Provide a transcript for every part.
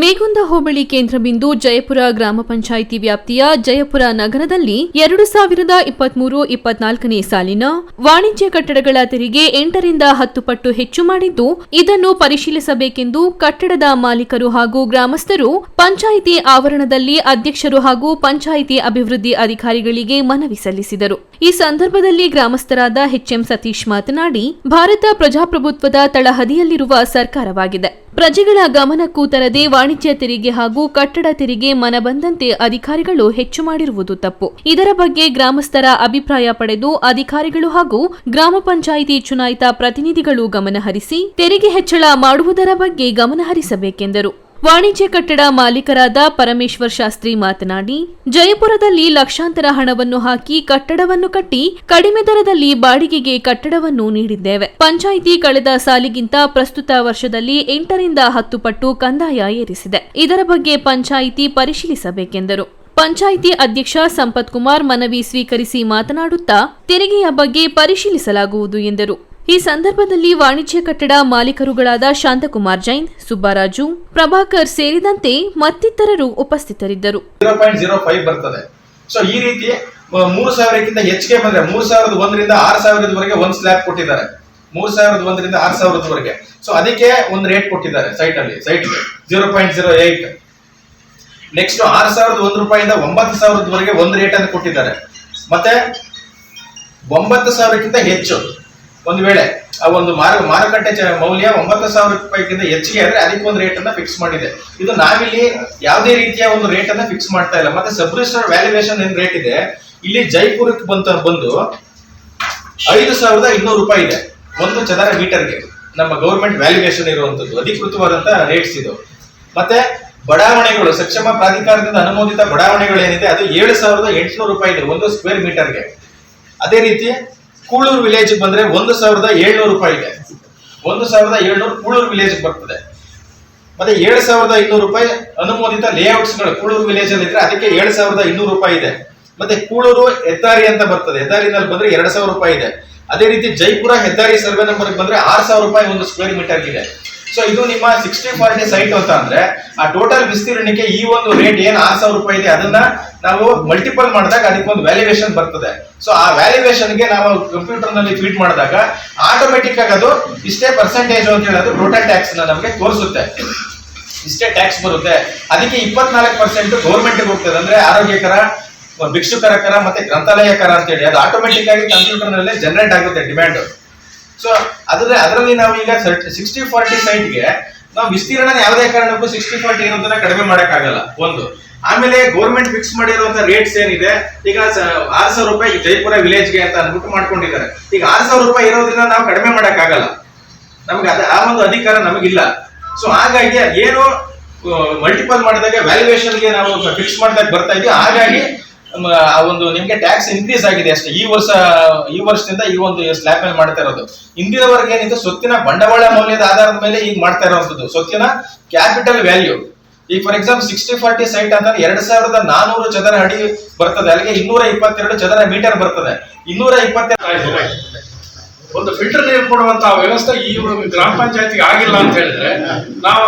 ಮೇಗುಂದ ಹೋಬಳಿ ಕೇಂದ್ರ ಬಿಂದು ಜಯಪುರ ಗ್ರಾಮ ಪಂಚಾಯಿತಿ ವ್ಯಾಪ್ತಿಯ ಜಯಪುರ ನಗರದಲ್ಲಿ ಎರಡು ಸಾವಿರದ ಇಪ್ಪತ್ಮೂರು ಇಪ್ಪತ್ನಾಲ್ಕನೇ ಸಾಲಿನ ವಾಣಿಜ್ಯ ಕಟ್ಟಡಗಳ ತೆರಿಗೆ ಎಂಟರಿಂದ ಹತ್ತು ಪಟ್ಟು ಹೆಚ್ಚು ಮಾಡಿದ್ದು, ಇದನ್ನು ಪರಿಶೀಲಿಸಬೇಕೆಂದು ಕಟ್ಟಡದ ಮಾಲೀಕರು ಹಾಗೂ ಗ್ರಾಮಸ್ಥರು ಪಂಚಾಯಿತಿ ಆವರಣದಲ್ಲಿ ಅಧ್ಯಕ್ಷರು ಹಾಗೂ ಪಂಚಾಯಿತಿ ಅಭಿವೃದ್ಧಿ ಅಧಿಕಾರಿಗಳಿಗೆ ಮನವಿ ಸಲ್ಲಿಸಿದರು. ಈ ಸಂದರ್ಭದಲ್ಲಿ ಗ್ರಾಮಸ್ಥರಾದ ಎಚ್ಎಂ ಸತೀಶ್ ಮಾತನಾಡಿ, ಭಾರತ ಪ್ರಜಾಪ್ರಭುತ್ವದ ತಳಹದಿಯಲ್ಲಿರುವ ಸರ್ಕಾರವಾಗಿದೆ. ಪ್ರಜೆಗಳ ಗಮನಕ್ಕೂ ತರದೆ ವಾಣಿಜ್ಯ ತೆರಿಗೆ ಹಾಗೂ ಕಟ್ಟಡ ತೆರಿಗೆ ಮನಬಂದಂತೆ ಅಧಿಕಾರಿಗಳು ಹೆಚ್ಚು ಮಾಡಿರುವುದು ತಪ್ಪು. ಇದರ ಬಗ್ಗೆ ಗ್ರಾಮಸ್ಥರ ಅಭಿಪ್ರಾಯ ಪಡೆದು ಅಧಿಕಾರಿಗಳು ಹಾಗೂ ಗ್ರಾಮ ಪಂಚಾಯಿತಿ ಚುನಾಯಿತ ಪ್ರತಿನಿಧಿಗಳು ಗಮನಹರಿಸಿ, ತೆರಿಗೆ ಹೆಚ್ಚಳ ಮಾಡುವುದರ ಬಗ್ಗೆ ಗಮನಹರಿಸಬೇಕೆಂದರು. ವಾಣಿಜ್ಯ ಕಟ್ಟಡ ಮಾಲೀಕರಾದ ಪರಮೇಶ್ವರ್ ಶಾಸ್ತ್ರಿ ಮಾತನಾಡಿ, ಜಯಪುರದಲ್ಲಿ ಲಕ್ಷಾಂತರ ಹಣವನ್ನು ಹಾಕಿ ಕಟ್ಟಡವನ್ನು ಕಟ್ಟಿ ಕಡಿಮೆ ದರದಲ್ಲಿ ಬಾಡಿಗೆಗೆ ಕಟ್ಟಡವನ್ನು ನೀಡಿದ್ದೇವೆ. ಪಂಚಾಯಿತಿ ಕಳೆದ ಸಾಲಿಗಿಂತ ಪ್ರಸ್ತುತ ವರ್ಷದಲ್ಲಿ ಎಂಟರಿಂದ ಹತ್ತು ಪಟ್ಟು ಕಂದಾಯ ಏರಿಸಿದೆ. ಇದರ ಬಗ್ಗೆ ಪಂಚಾಯಿತಿ ಪರಿಶೀಲಿಸಬೇಕೆಂದರು. ಪಂಚಾಯಿತಿ ಅಧ್ಯಕ್ಷ ಸಂಪತ್ ಕುಮಾರ್ ಮನವಿ ಸ್ವೀಕರಿಸಿ ಮಾತನಾಡುತ್ತಾ, ತೆರಿಗೆಯ ಬಗ್ಗೆ ಪರಿಶೀಲಿಸಲಾಗುವುದು ಎಂದರು. ಈ ಸಂದರ್ಭದಲ್ಲಿ ವಾಣಿಜ್ಯ ಕಟ್ಟಡ ಮಾಲೀಕರುಗಳಾದ ಶಾಂತಕುಮಾರ್ ಜೈನ್, ಸುಬ್ಬರಾಜು, ಪ್ರಭಾಕರ್ ಸೇರಿದಂತೆ ಮತ್ತಿತರರು ಉಪಸ್ಥಿತರಿದ್ದರು. ಬರ್ತದೆ. ಸೊ ಈ ರೀತಿ ಮೂರು ಸಾವಿರಕ್ಕಿಂತ ಹೆಚ್ಚಿಗೆ ಬಂದ್ರೆ, ಮೂರು ಸಾವಿರದ ಒಂದರಿಂದ ಆರು ಸಾವಿರದವರೆಗೆ ಒಂದು ಸ್ಲ್ಯಾಬ್ ಕೊಟ್ಟಿದ್ದಾರೆ. ಮೂರು ಸಾವಿರದ ಒಂದರಿಂದ ಆರು ಸಾವಿರದವರೆಗೆ. ಸೊ ಅದಕ್ಕೆ ಒಂದು ರೇಟ್ ಕೊಟ್ಟಿದ್ದಾರೆ ಸೈಟ್ ಅಲ್ಲಿ site zero point zero eight. Next ಆರು ಸಾವಿರದ ಒಂದು ರೂಪಾಯಿಂದ ಒಂಬತ್ತು ಸಾವಿರದವರೆಗೆ ಒಂದು ರೇಟ್ ಅನ್ನು ಕೊಟ್ಟಿದ್ದಾರೆ. ಮತ್ತೆ, ಒಂಬತ್ತು ಸಾವಿರಕ್ಕಿಂತ ಹೆಚ್ಚು. ಒಂದು ವೇಳೆ, ಆ ಒಂದು ಮಾರು, ಮಾರುಕಟ್ಟೆ ಮೌಲ್ಯ ಒಂಬತ್ತು ಸಾವಿರ ರೂಪಾಯಿಗಿಂತ ಹೆಚ್ಚಿಗೆ ಆದ್ರೆ ಅದಕ್ಕೆ ಒಂದು ರೇಟ್ ಅನ್ನ ಫಿಕ್ಸ್ ಮಾಡಿದೆ. ಇದು ನಾವಿಲ್ಲಿ ಯಾವುದೇ ರೀತಿಯ ಒಂದು ರೇಟ್ ಅನ್ನ ಫಿಕ್ಸ್ ಮಾಡ್ತಾ ಇಲ್ಲ. ಮತ್ತೆ ಸಬ್ ರಿಜಿಸ್ಟರ್ ವ್ಯಾಲ್ಯೂಯೇಷನ್ ಏನ್ ರೇಟ್ ಇದೆ? ಇಲ್ಲಿ ಜೈಪುರಕ್ಕೆ ಬಂತ, ಬಂದು ಐದು ಸಾವಿರದ ಇನ್ನೂರು ರೂಪಾಯಿ ಇದೆ. ಒಂದು ಚದರ ಮೀಟರ್ಗೆ ನಮ್ಮ ಗೌರ್ಮೆಂಟ್ ವ್ಯಾಲ್ಯೂಯೇಷನ್ ಇರುವಂತದ್ದು. ಅಧಿಕೃತವಾದಂತ ರೇಟ್ಸ್ ಇದು. ಮತ್ತೆ ಬಡಾವಣೆಗಳು, ಸಕ್ಷಮ ಪ್ರಾಧಿಕಾರದಿಂದ ಅನುಮೋದಿತ ಬಡಾವಣೆಗಳು ಏನಿದೆ ಅದು ಏಳು ಸಾವಿರದ ಎಂಟುನೂರು ರೂಪಾಯಿ ಇದೆ, ಒಂದು ಸ್ಕ್ವೇರ್ ಮೀಟರ್ಗೆ ಅದೇ ರೀತಿ ಕೂಳೂರು ವಿಲೇಜ್ ಬಂದ್ರೆ ಒಂದು ಸಾವಿರದ ಏಳ್ನೂರು ರೂಪಾಯಿ ಇದೆ. ಒಂದು ಸಾವಿರದ ಏಳ್ನೂರು ಕೂಳೂರು ವಿಲೇಜ್ ಬರ್ತದೆ. ಮತ್ತೆ ಏಳು ಸಾವಿರದ ಇನ್ನೂರು ರೂಪಾಯಿ ಅನುಮೋದಿತ ಲೇಔಟ್ಸ್ಗಳು ಕೂಳೂರು ವಿಲೇಜ್ ಅಲ್ಲಿ ಇದ್ರೆ ಅದಕ್ಕೆ ಏಳು ಸಾವಿರದ ಇನ್ನೂರು ರೂಪಾಯಿ ಇದೆ. ಮತ್ತೆ ಕೂಳೂರು ಹೆದ್ದಾರಿ ಅಂತ ಬರ್ತದೆ. ಹೆದ್ದಾರಿನಲ್ಲಿ ಬಂದ್ರೆ ಎರಡು ಸಾವಿರ ರೂಪಾಯಿ ಇದೆ. ಅದೇ ರೀತಿ ಜೈಪುರ ಹೆದ್ದಾರಿ ಸರ್ವೆ ನಂಬರ್ ಬಂದ್ರೆ ಆರು ಸಾವಿರ ರೂಪಾಯಿ ಒಂದು ಸ್ಕ್ವೇರ್ ಮೀಟರ್ ಇದೆ ಸೊ ಇದು ನಿಮ್ಮ ಸಿಕ್ಸ್ಟಿ ಫಾರ್ಟಿ ಸೈಟ್ ಅಂತ ಅಂದ್ರೆ, ಆ ಟೋಟಲ್ ವಿಸ್ತೀರ್ಣಕ್ಕೆ ಈ ಒಂದು ರೇಟ್ ಏನ್ ಆರು ಸಾವಿರ ರೂಪಾಯಿ ಇದೆ, ಅದನ್ನ ನಾವು ಮಲ್ಟಿಪಲ್ ಮಾಡಿದಾಗ ಅದಕ್ಕೆ ಒಂದು ವ್ಯಾಲ್ಯೂಯೇಷನ್ ಬರ್ತದೆ. ಸೊ ಆ ವ್ಯಾಲ್ಯೂಯೇಷನ್ಗೆ ನಾವು ಕಂಪ್ಯೂಟರ್ನಲ್ಲಿ ಫೀಡ್ ಮಾಡಿದಾಗ ಆಟೋಮೆಟಿಕ್ ಆಗಿ ಅದು ಇಷ್ಟೇ ಪರ್ಸೆಂಟೇಜ್ ಅಂತ ಹೇಳೋದು ಟೋಟಲ್ ಟ್ಯಾಕ್ಸ್ ನಮಗೆ ತೋರಿಸುತ್ತೆ. ಇಷ್ಟೇ ಟ್ಯಾಕ್ಸ್ ಬರುತ್ತೆ. ಅದಕ್ಕೆ ಇಪ್ಪತ್ನಾಲ್ಕು ಪರ್ಸೆಂಟ್ ಗೌರ್ಮೆಂಟ್ ಹೋಗ್ತದೆ. ಅಂದ್ರೆ ಆರೋಗ್ಯಕರ, ಭಿಕ್ಷುಕರ ಕರ ಮತ್ತೆ ಗ್ರಂಥಾಲಯ ಕರ ಅಂತೇಳಿ ಅದು ಆಟೋಮೆಟಿಕ್ ಆಗಿ ಕಂಪ್ಯೂಟರ್ನಲ್ಲಿ ಜನರೇಟ್ ಆಗುತ್ತೆ ಡಿಮ್ಯಾಂಡ್ ಸೊ ಅದ್ರ ಅದರಲ್ಲಿ ನಾವು ಈಗ ಸಿಕ್ಸ್ಟಿ ಫಾರ್ಟಿ ಸೈಟ್ಗೆ ನಾವು ವಿಸ್ತೀರ್ಣ ಯಾವುದೇ ಕಾರಣಕ್ಕೂ ಸಿಕ್ಸ್ಟಿ ಫಾರ್ಟಿ ಇರೋದನ್ನ ಕಡಿಮೆ ಮಾಡೋಕ್ಕಾಗಲ್ಲ, ಒಂದು. ಆಮೇಲೆ ಗೌರ್ಮೆಂಟ್ ಫಿಕ್ಸ್ ಮಾಡಿರುವಂತ ರೇಟ್ಸ್ ಏನಿದೆ, ಈಗ ಆರು ಸಾವಿರ ರೂಪಾಯಿ ಜೈಪುರ ವಿಲೇಜ್ಗೆ ಅಂತ ಅಂದ್ಬಿಟ್ಟು ಮಾಡ್ಕೊಂಡಿದ್ದಾರೆ. ಈಗ ಆರು ಸಾವಿರ ರೂಪಾಯಿ ಇರೋದ್ರಿಂದ ನಾವು ಕಡಿಮೆ ಮಾಡೋಕ್ಕಾಗಲ್ಲ. ನಮ್ಗೆ ಅದ, ಆ ಒಂದು ಅಧಿಕಾರ ನಮಗಿಲ್ಲ. ಸೊ ಹಾಗಾಗಿ ಏನು ಮಲ್ಟಿಪಲ್ ಮಾಡಿದಾಗ ವ್ಯಾಲ್ಯೂಯೇಷನ್ಗೆ ನಾವು ಫಿಕ್ಸ್ ಮಾಡಿದಾಗ ಬರ್ತಾ ಇದೀವಿ. ಹಾಗಾಗಿ ಆ ಒಂದು ನಿಮ್ಗೆ ಟ್ಯಾಕ್ಸ್ ಇನ್ಕ್ರೀಸ್ ಆಗಿದೆ ಅಷ್ಟೇ. ಈ ವರ್ಷ, ಈ ವರ್ಷದಿಂದ ಈ ಒಂದು ಸ್ಲ್ಯಾಬ್ ಮೇಲೆ ಮಾಡ್ತಾ ಇರೋದು. ಇಂದಿನವರೆಗೆ ಏನಿದೆ ಸ್ವತ್ತಿನ ಬಂಡವಾಳ ಮೌಲ್ಯದ ಆಧಾರದ ಮೇಲೆ ಈಗ ಮಾಡ್ತಾ ಇರೋದು ಸ್ವತ್ತಿನ ಕ್ಯಾಪಿಟಲ್ ವ್ಯಾಲ್ಯೂ ಈಗ for example sixty forty site ಅಂತ ಎರಡ್ ಸಾವಿರದ ನಾನೂರು ಚದರ ಅಡಿ ಬರ್ತದೆ. ಅಲ್ಲಿಗೆ ಇನ್ನೂರ ಇಪ್ಪತ್ತೆರಡು ಚದರ ಮೀಟರ್ ಬರ್ತದೆ. ಇನ್ನೂರ ಇಪ್ಪತ್ತೆರಡು ಒಂದು ಫಿಲ್ಟರ್ ನೀರು ಕೊಡುವಂತಹ ವ್ಯವಸ್ಥೆ ಈ ಗ್ರಾಮ ಪಂಚಾಯತಿಗೆ ಆಗಿಲ್ಲ ಅಂತ ಹೇಳಿದ್ರೆ, ನಾವು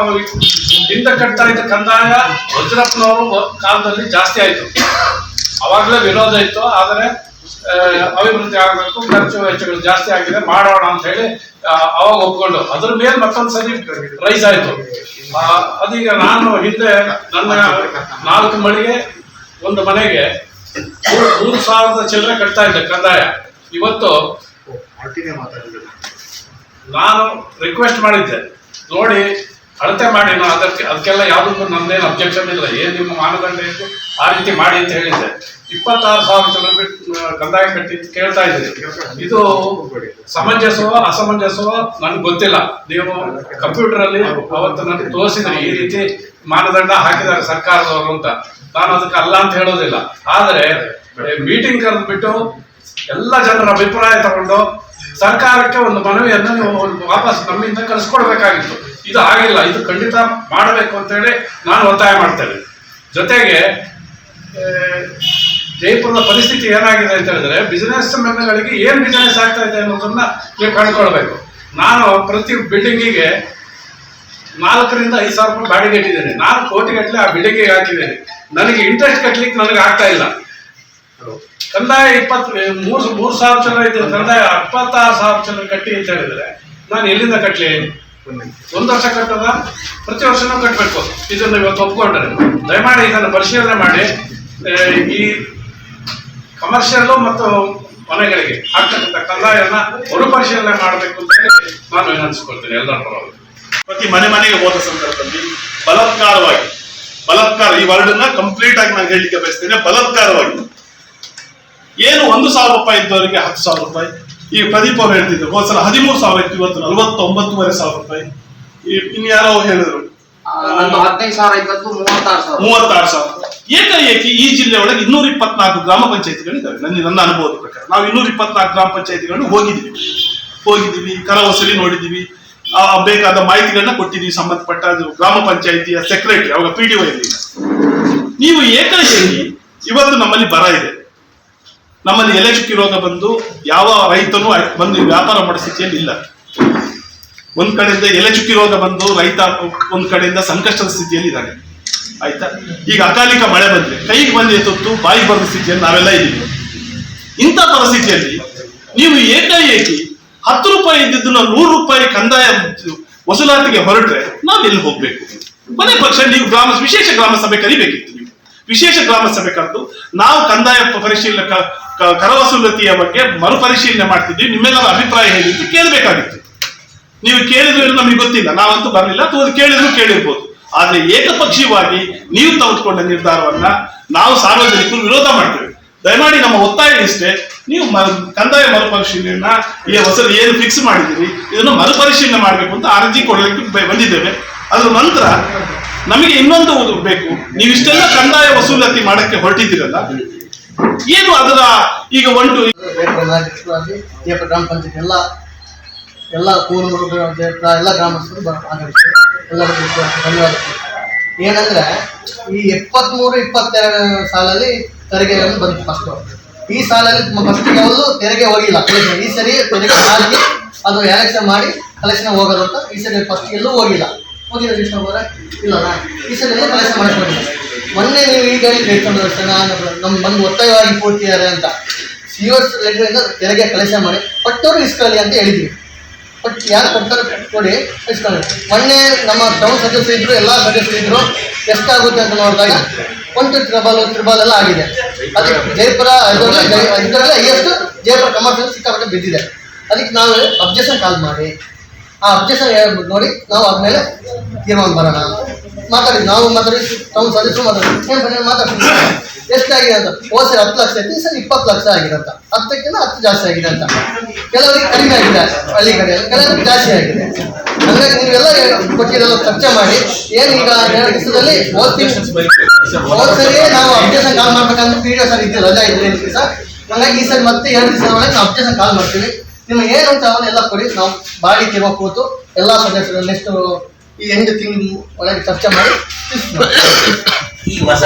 ಹಿಂದೆ ಕಟ್ತಾ ಇದ್ದ ಕಂದಾಯ ವಜ್ರಪ್ಪನವರು ಕಾಲದಲ್ಲಿ ಜಾಸ್ತಿ ಆಯ್ತು. ಅವಾಗಲೇ ವಿರೋಧ ಇತ್ತು ಆದರೆ ಅಭಿವೃದ್ಧಿ ಆಗಬೇಕು ಖರ್ಚು ವೆಚ್ಚಗಳು ಜಾಸ್ತಿ ಆಗಿದೆ ಮಾಡೋಣ ಅಂತ ಹೇಳಿ ಅವಾಗ ಒಪ್ಕೊಂಡು ಅದ್ರ ಮೇಲೆ ಮತ್ತೊಂದು ಸರಿ ರೈಸ್ ಆಯ್ತು. ಅದೀಗ ನಾನು ಹಿಂದೆ ನನ್ನ ನಾಲ್ಕು ಮಳಿಗೆ ಒಂದು ಮನೆಗೆ ಮೂರು- ಮೂರು ಸಾವಿರದ ಚಿಲ್ಲರೆ ಕಟ್ತಾ ಇದ್ದೆ ಕಂದಾಯ. ಇವತ್ತು ನಾನು ರಿಕ್ವೆಸ್ಟ್ ಮಾಡಿದ್ದೆ. ನೋಡಿ ಅಳತೆ ಮಾಡಿ ನಾನು ಅದಕ್ಕೆ ಅದಕ್ಕೆಲ್ಲ ಯಾವುದಕ್ಕೂ ನಮ್ದೇನು ಅಬ್ಜೆಕ್ಷನ್ ಇಲ್ಲ. ಏನು ನಿಮ್ಮ ಮಾನದಂಡ ಇತ್ತು ಆ ರೀತಿ ಮಾಡಿ ಅಂತ ಹೇಳಿದ್ದೆ. ಇಪ್ಪತ್ತಾರು ಸಾವಿರ ಕಿಲೋಮೀಟರ್ ಕಂದಾಯ ಕಟ್ಟಿ ಕೇಳ್ತಾ ಇದ್ದೀನಿ ಇದು ಸಮಂಜಸವೋ, ಅಸಮಂಜಸವೋ ನನಗೆ ಗೊತ್ತಿಲ್ಲ. ನೀವು ಕಂಪ್ಯೂಟರ್ ಅಲ್ಲಿ ಅವತ್ತು ನನಗೆ ತೋರಿಸಿದ್ರಿ ಈ ರೀತಿ ಮಾನದಂಡ ಹಾಕಿದ್ದಾರೆ ಸರ್ಕಾರದವರು ಅಂತ. ನಾನು ಅದಕ್ಕೆ ಅಲ್ಲ ಅಂತ ಹೇಳೋದಿಲ್ಲ. ಆದರೆ ಮೀಟಿಂಗ್ ಕರೆದ್ಬಿಟ್ಟು ಎಲ್ಲ ಜನರ ಅಭಿಪ್ರಾಯ ತಗೊಂಡು ಸರ್ಕಾರಕ್ಕೆ ಒಂದು ಮನವಿಯನ್ನು ನೀವು ವಾಪಸ್ ನಮ್ಮಿಂದ ಕಳಿಸ್ಕೊಡ್ಬೇಕಾಗಿತ್ತು. ಇದು ಆಗಿಲ್ಲ ಇದು ಖಂಡಿತ ಮಾಡಬೇಕು ಅಂತೇಳಿ ನಾನು ಒತ್ತಾಯ ಮಾಡ್ತೇನೆ. ಜೊತೆಗೆ ಜೈಪುರದ ಪರಿಸ್ಥಿತಿ ಏನಾಗಿದೆ ಅಂತ ಹೇಳಿದ್ರೆ ಬಿಸಿನೆಸ್ ಮೆನ್ಗಳಿಗೆ ಏನು ಬಿಸಿನೆಸ್ ಆಗ್ತಾ ಇದೆ ಅನ್ನೋದನ್ನ ನೀವು ಕಂಡುಕೊಳ್ಬೇಕು. ನಾನು ಪ್ರತಿ ಬಿಲ್ಡಿಂಗಿಗೆ ನಾಲ್ಕರಿಂದ ಐದು ಸಾವಿರ ರೂಪಾಯಿ ಬಾಡಿಗೆ ಇಟ್ಟಿದ್ದೇನೆ. ನಾನು ಕೋಟಿ ಗಟ್ಟಲೆ ಆ ಬಿಲ್ಡಿಂಗಿಗೆ ಹಾಕಿದ್ದೇನೆ. ನನಗೆ ಇಂಟ್ರೆಸ್ಟ್ ಕಟ್ಟಲಿಕ್ಕೆ ನನಗೆ ಆಗ್ತಾ ಇಲ್ಲ. ಕಂದಾಯ ಇಪ್ಪತ್ತು ಮೂರು ಮೂರು ಸಾವಿರ ಜನ ಇದೆ ಕಂದಾಯ ಇಪ್ಪತ್ತಾರು ಸಾವಿರ ಜನ ಕಟ್ಟಿ ಅಂತ ಹೇಳಿದ್ರೆ, ನಾನು ಎಲ್ಲಿಂದ ಕಟ್ಟಲಿ ಒಂದು ವರ್ಷ ಕಟ್ಟದ, ಪ್ರತಿ ವರ್ಷನೂ ಕಟ್ಟಬೇಕು ಇದನ್ನು ಇವತ್ತು ಒಪ್ಕೊಂಡ್ರೆ. ದಯಮಾಡಿ ಇದನ್ನು ಪರಿಶೀಲನೆ ಮಾಡಿ. ಈ ಕಮರ್ಷಿಯಲ್ಲು ಮತ್ತು ಮನೆಗಳಿಗೆ ಆಗ್ತಕ್ಕಂಥ ಕಂದಾಯನ ಮರುಪರಿಶೀಲನೆ ಮಾಡಬೇಕು ಅಂತ ಹೇಳಿ ನಾನು ವಿನಂತಿಸ್ಕೊಳ್ತೀನಿ. ಎಲ್ಲರ ಪರವಾಗಿ. ಪ್ರತಿ ಮನೆ ಮನೆಗೆ ಹೋದ ಸಂದರ್ಭದಲ್ಲಿ ಬಲಾತ್ಕಾರವಾಗಿ, ಬಲತ್ಕಾರ ಈ ವರ್ಡ್ ಕಂಪ್ಲೀಟ್ ಆಗಿ ನಾನು ಹೇಳಲಿಕ್ಕೆ ಬಯಸ್ತೇನೆ, ಬಲಾತ್ಕಾರವಾಗಿ. ಏನು ಒಂದು ಸಾವಿರ ರೂಪಾಯಿ ಇದ್ದವರಿಗೆ ಹತ್ತು ಸಾವಿರ ರೂಪಾಯಿ ಈ ಪ್ರದೀಪ್ ಅವ್ರು ಹೇಳ್ತಿದ್ರು ಹೋದ ಸಲ ಹದಿಮೂರು ಸಾವಿರ ಇತ್ತು ಇವತ್ತು ನಲವತ್ತೊಂಬತ್ತುವರೆ ಸಾವಿರ ರೂಪಾಯಿ. ಇನ್ಯಾರೋ ಹೇಳಿದ್ರು. ಹದಿನೈದು ಸಾವಿರ ಮೂವತ್ತಾರು ಸಾವಿರ. ಮೂವತ್ತಾರು ಸಾವಿರ. ಏಕಾಏಕಿ ಈ ಜಿಲ್ಲೆ ಒಳಗೆ ಇನ್ನೂರ ಇಪ್ಪತ್ನಾಲ್ಕು ಗ್ರಾಮ ಪಂಚಾಯತ್ಗಳಿದ್ದಾವೆ. ನನ್ನ ನನ್ನ ಅನುಭವದ ಪ್ರಕಾರ. ನಾವು ಇನ್ನೂರ ಇಪ್ಪತ್ನಾಲ್ಕು ಗ್ರಾಮ ಪಂಚಾಯತ್ಗಳು ಹೋಗಿದ್ದೀವಿ. ಹೋಗಿದ್ದೀವಿ ಕರ ವಸೂಲಿ ನೋಡಿದ್ದೀವಿ. ಬೇಕಾದ ಮಾಹಿತಿಗಳನ್ನ ಕೊಟ್ಟಿದ್ದೀವಿ. ಸಂಬಂಧಪಟ್ಟ ಗ್ರಾಮ ಪಂಚಾಯತಿಯ ಸೆಕ್ರೆಟರಿ ಅವಾಗ ಪಿ ಡಿ ಒ ಇರಲಿಲ್ಲ ನೀವು ಏಕಾಏಕಿ ಇವತ್ತು ನಮ್ಮಲ್ಲಿ ಬರ ಇದೆ. ನಮ್ಮಲ್ಲಿ ಎಲೆ ಚುಕ್ಕಿ ರೋಗ ಬಂದು ಯಾವ ರೈತನು ಬಂದು ವ್ಯಾಪಾರ ಮಾಡೋ ಸ್ಥಿತಿಯಲ್ಲಿ ಇಲ್ಲ. ಒಂದ್ ಕಡೆಯಿಂದ ಎಲೆ ಚುಕ್ಕಿ ರೋಗ ಬಂದು ರೈತ ಒಂದ್ ಕಡೆಯಿಂದ ಸಂಕಷ್ಟದ ಸ್ಥಿತಿಯಲ್ಲಿ ಇದ್ದಾನೆ. ಆಯ್ತಾ? ಈಗ ಅಕಾಲಿಕ ಮಳೆ ಬಂದ್ರೆ ಕೈಗೆ ಬಂದು ಎತ್ತೊತ್ತು ಬಾಯಿಗೆ ಬರೋ ಸ್ಥಿತಿಯಲ್ಲಿ ನಾವೆಲ್ಲ ಇದ್ದೀವಿ. ಇಂಥ ಪರಿಸ್ಥಿತಿಯಲ್ಲಿ ನೀವು ಏಕಾಏಕಿ ಹತ್ತು ರೂಪಾಯಿ ಇದ್ದಿದ್ದನ್ನ ನೂರು ರೂಪಾಯಿ ಕಂದಾಯ ವಸೂಲಾತಿಗೆ ಹೊರಟ್ರೆ ನಾವು ಎಲ್ಲಿ ಹೋಗ್ಬೇಕು? ಕೊನೆ ಪಕ್ಷ, ನೀವು ಗ್ರಾಮ, ವಿಶೇಷ ಗ್ರಾಮ ಸಭೆ ಕರಿಬೇಕಿತ್ತು. ವಿಶೇಷ ಗ್ರಾಮ ಸಭೆ ಕರೆದು ನಾವು ಕಂದಾಯ ಪರಿಶೀಲನೆ ಕ- ಕ- ಕರ ವಸೂಲತಿಯ ಬಗ್ಗೆ ಮರುಪರಿಶೀಲನೆ ಮಾಡ್ತಿದ್ವಿ. ನಿಮ್ಮೆಲ್ಲರ ಅಭಿಪ್ರಾಯ ಹೇಳಿದ್ದು ಕೇಳಬೇಕಾಗಿತ್ತು. ನೀವು ಕೇಳಿದ್ರು ನಮಗೆ ಗೊತ್ತಿಲ್ಲ. ನಾವಂತೂ ಬರಲಿಲ್ಲ. ಅಥವಾ ಕೇಳಿದ್ರು ಕೇಳಿರ್ಬೋದು. ಆದ್ರೆ ಏಕಪಕ್ಷೀಯವಾಗಿ ನೀವು ತೆಗೆದುಕೊಂಡ ನಿರ್ಧಾರವನ್ನ ನಾವು ಸಾರ್ವಜನಿಕರು ವಿರೋಧ ಮಾಡ್ತೇವೆ. ದಯಮಾಡಿ ನಮ್ಮ ಒತ್ತಾಯ ಇಷ್ಟೇ. ನೀವು ಕಂದಾಯ ಮರುಪರಿಶೀಲನೆಯನ್ನ ಈ ಹೊಸದು ಏನು ಫಿಕ್ಸ್ ಮಾಡಿದ್ದೀರಿ, ಇದನ್ನು ಮರುಪರಿಶೀಲನೆ ಮಾಡಬೇಕು ಅಂತ ಅರ್ಜಿ ಕೊಡಲಿಕ್ಕೆ ಬಂದಿದ್ದೇವೆ. ಅದ್ರ ನಂತರ ನಮಗೆ ಇನ್ನೊಂದು ಬೇಕು. ನೀವು ಇಷ್ಟೆಲ್ಲ ಕಂದಾಯ ವಸೂಲಾತಿ ಮಾಡಕ್ಕೆ ಹೊರಟಿದ್ದೀರಲ್ಲ? ಏನು ಅದರ ಈಗ ಒಂಟು ಗ್ರಾಮ ಪಂಚಾಯತ್ ಎಲ್ಲ ಎಲ್ಲ ಕೂನೂರು ಎಲ್ಲ ಗ್ರಾಮಸ್ಥರು ಆಗಮಿಸಿದ್ರು ಎಲ್ಲರಿಗೂ ಏನಂದ್ರೆ, ಈ ಎಪ್ಪತ್ಮೂರು, ಇಪ್ಪತ್ತೆರಡು ಸಾಲಲ್ಲಿ ತೆರಿಗೆಗಳನ್ನು ಬಂತು ಫಸ್ಟ್ ಈ ಸಾಲಲ್ಲಿ ಫಸ್ಟ್ ಯಾವುದು ತೆರಿಗೆ ಹೋಗಿಲ್ಲ. ಕಲೆಕ್ಷನ್ ಈ ಸರಿ ತೆರಿಗೆ ಸಾಲಿಗೆ ಅದು ಎಲೆಕ್ಷನ್ ಮಾಡಿ ಕಲೆಕ್ಷನ್ ಹೋಗೋದಂತ ಈ ಸರಿ ಫಸ್ಟ್ ಎಲ್ಲೂ ಹೋಗಿಲ್ಲ. ಇಷ್ಟ ಅವರ ಇಲ್ಲ ಈ ಸಲ ಎಲ್ಲ ಕಲೆಕ್ಷನ್ ಮಾಡ್ಕೊಂಡು ಮೊನ್ನೆ ನೀವು ಈಗ ಕೇಳ್ಕೊಂಡು ನಾನು ನಮ್ಮ ಬಂದು ಒತ್ತಾಯವಾಗಿ ಕೊಡ್ತಿದ್ದಾರೆ ಅಂತ. ಸಿ ಎಸ್ ಲೆಟ್ರಿಂದ ತೆರಿಗೆ ಕಲೆಕ್ಷನ್ ಮಾಡಿ ಪಟ್ಟವರು ಇಸ್ಕೊಳ್ಳಿ ಅಂತ ಹೇಳಿದ್ವಿ. ಬಟ್ ಯಾರು ಕೊಡ್ತಾರೆ ಕೊಡಿ ಇಸ್ಕೊಳ್ಳಿ. ಮೊನ್ನೆ ನಮ್ಮ ಟೌನ್ ಸದಸ್ಯ ಇದ್ರು, ಎಲ್ಲ ಸದಸ್ಯರು ಇದ್ರು, ಎಷ್ಟಾಗುತ್ತೆ ಅಂತ ನೋಡಿದಾಗ ಒಂದು ತ್ರಿಬಾಲ್ ತ್ರಿಬಾಲ್ ಎಲ್ಲ ಆಗಿದೆ. ಅದಕ್ಕೆ ಜಯಪುರ ಇದರಲ್ಲಿ ಹೈಯೆಸ್ಟ್ ಜಯಪುರ ಕಮರ್ಷಿಯಲ್ ಸಿಕ್ಕಾಪಟ್ಟೆ ಬಿದ್ದಿದೆ. ಅದಕ್ಕೆ ನಾವು ಅಬ್ಜೆಕ್ಷನ್ ಕಾಲ್ ಮಾಡಿ. ಆ ಅಬ್ಜೆಕ್ಷನ್ ಹೇಳ್ಬಿಟ್ಟು ನೋಡಿ, ನಾವು ಆದ್ಮೇಲೆ ತೀರ್ಮಾನ ಬರೋಣ ಮಾತಾಡಿ, ನಾವು ಮಾತಾಡಿ ಟೌನ್ ಸದಸ್ಯರು ಮಾತಾಡಿ. ಮಾತಾಡ್ತೀವಿ ಎಷ್ಟಾಗಿದೆ ಅಂತ. ಹೋದ ಹತ್ತು ಲಕ್ಷ ಐತಿ ಸರ್ ಇಪ್ಪತ್ತು ಲಕ್ಷ ಆಗಿರಂತ ಹತ್ತಕ್ಕಿಂತ ಹತ್ತು ಜಾಸ್ತಿ ಆಗಿದೆ ಅಂತ. ಕೆಲವರಿಗೆ ಕಡಿಮೆ ಆಗಿದೆ, ಹಳ್ಳಿ ಕಡೆ. ಕೆಲವರಿಗೆ ಜಾಸ್ತಿ ಆಗಿದೆ. ಹಂಗಾಗಿ ನೀವೆಲ್ಲ ಕೊಟ್ಟಿರೋ ಚರ್ಚೆ ಮಾಡಿ. ಏನು ಈಗ ಎರಡು ದಿವಸದಲ್ಲಿ ಓದ್ತೀವಿ ನಾವು ಅಬ್ಜೆಕ್ಷನ್ ಕಾಲ್ ಮಾಡ್ಬೇಕಂದ್ರೆ ಪಿ ಡಿ ಸರ್ ಇದ್ದು ರಜಾ ಇದ್ರೆ ಸರ್ ಹಂಗಾಗಿ ಈ ಸರಿ ಮತ್ತೆ ಎರಡು ದಿವಸ ಒಳಗೆ ನಾವು ಅಬ್ಜೆಕ್ಷನ್ ಕಾಲ್ ಮಾಡ್ತೀವಿ. ನಿಮ್ಗೆ ಏನು ಅಂತ ಎಲ್ಲ ಕೊಡಿ ನಾವು ಬಾಡಿ ತಿರುವ ಕೂತು ಎಲ್ಲ ಸದಸ್ಯರು ನೆಕ್ಸ್ಟ್ ಈ ಎಂಟು ತಿಂಗಳು ಒಳಗೆ ಚರ್ಚೆ ಮಾಡಿ. ಈ ಹೊಸ